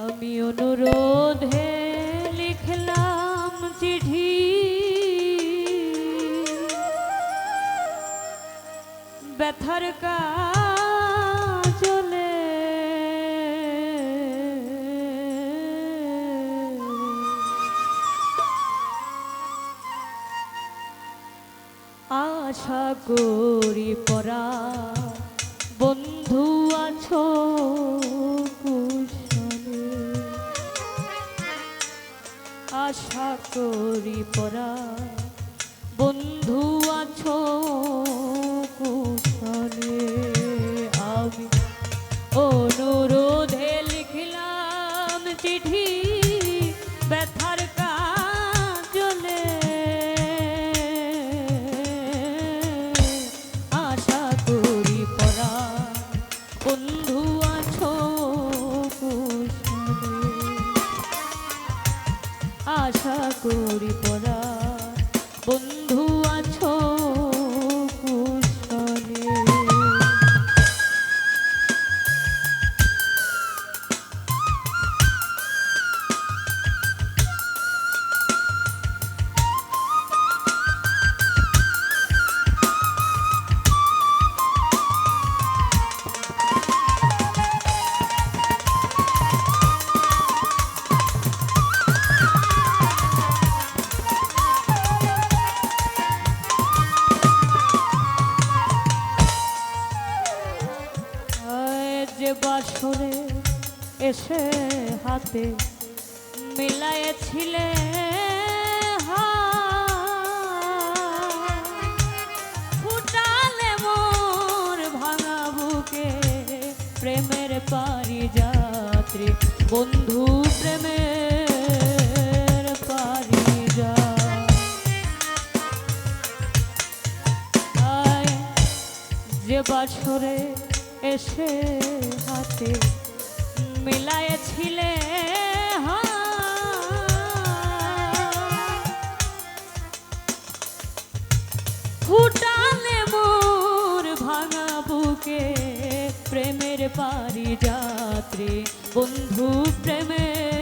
আমি অনুরোধে লিখলাম চিঠি। ব্যথার কাজলে আশা করি পরা বন্ধু আছো। আশা করি পরা বন্ধু আছো কুশলে। আমি অনুরোধে লিখলাম চিঠি হাতে মিলাইছিলে। ফুটালে মোর ভাঙা বুকে প্রেমের পারি যাত্রী বন্ধু প্রেমের পারি যা যে বছরে এসে হাতে মিলাইছিলে ফুটালে ভাঙা প্রেমের পারি যাত্রী বন্ধু প্রেমের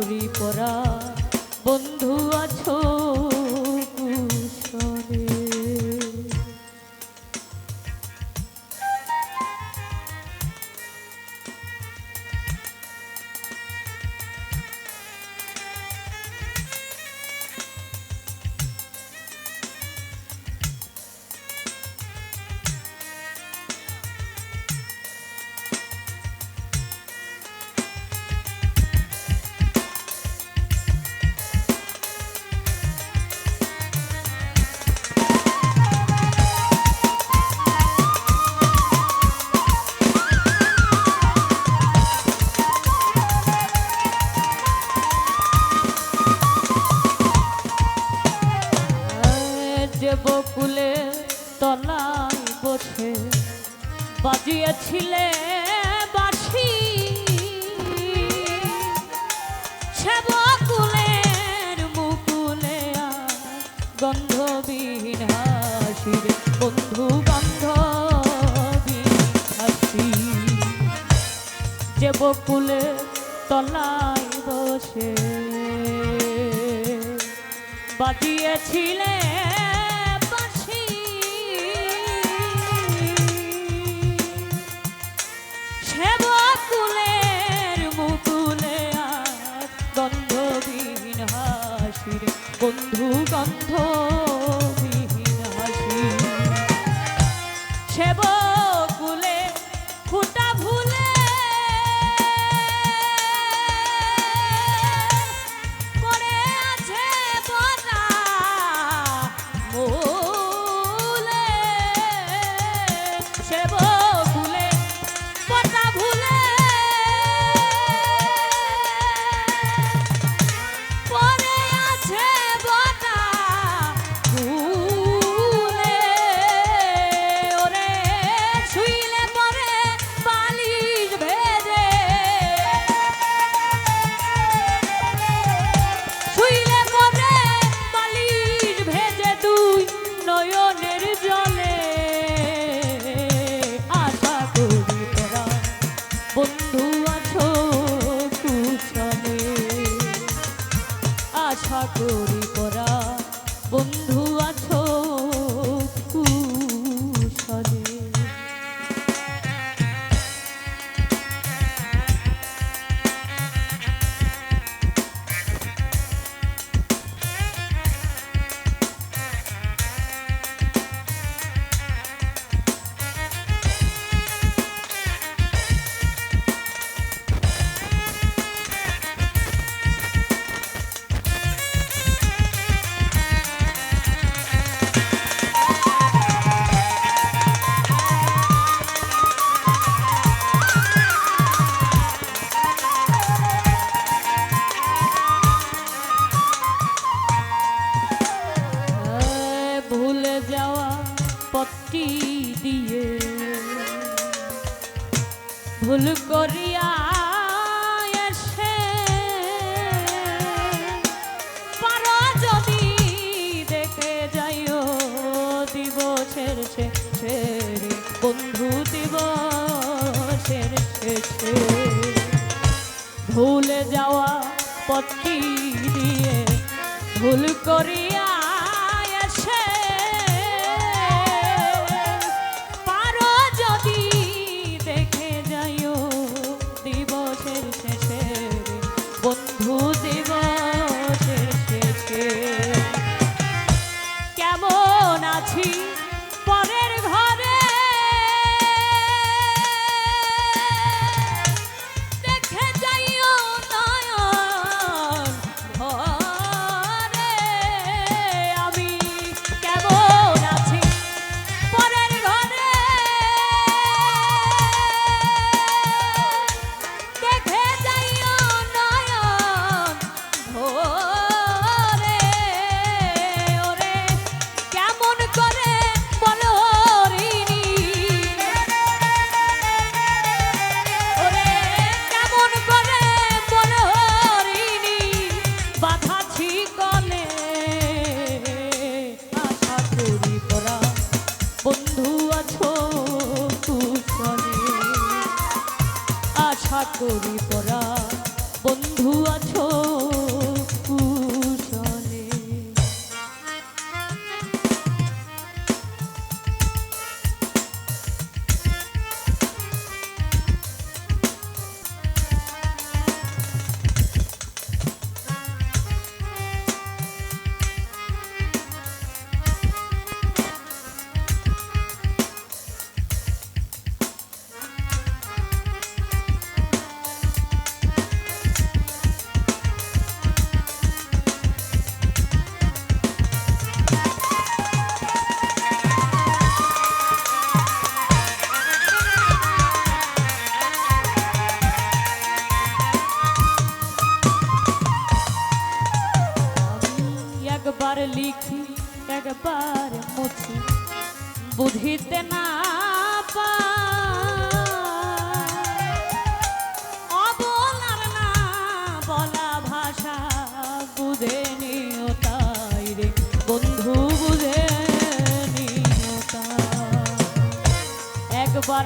করি পরা যে বকুলে তলায় বসে। বাজিয়েছিলে বাঁশি। সে বকুলের মুকুলে গন্ধবিহীন হাসির বন্ধু গন্ধবিহীন হাসি। যে বকুলে তলায় বসে। বাজিয়েছিলে বন্ধু গন্ধ সেবা দিয়ে। ভুল করিয়া যদি দেখে বন্ধু দিবসের ভুলে যাওয়া পথটি দিয়ে? ভুল করি করি পরা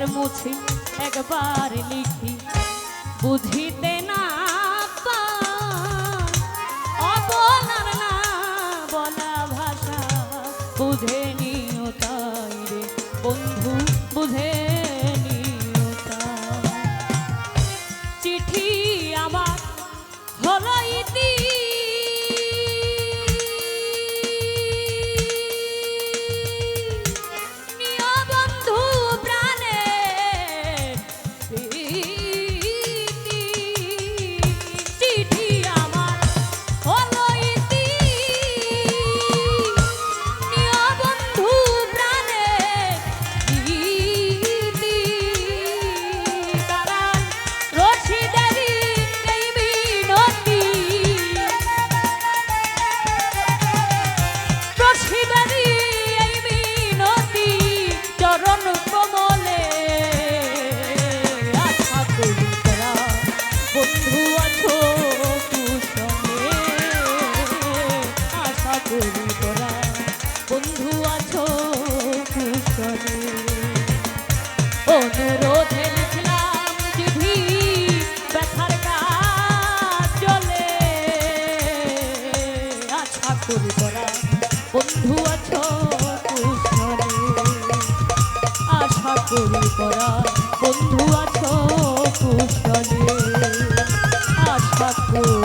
মুছি একবার লিখি। বুঝিতে না অবলার বলা ভাষা বুঝে নিও তাই রে বন্ধু বুঝে করে অনুরোধে লিখলাম চিঠি, ব্যথার কাজ চলে। আশা করি তোরা বন্ধু আছো কুশলে। আশা করি তোরা বন্ধু আছো কুশলে। আশা করি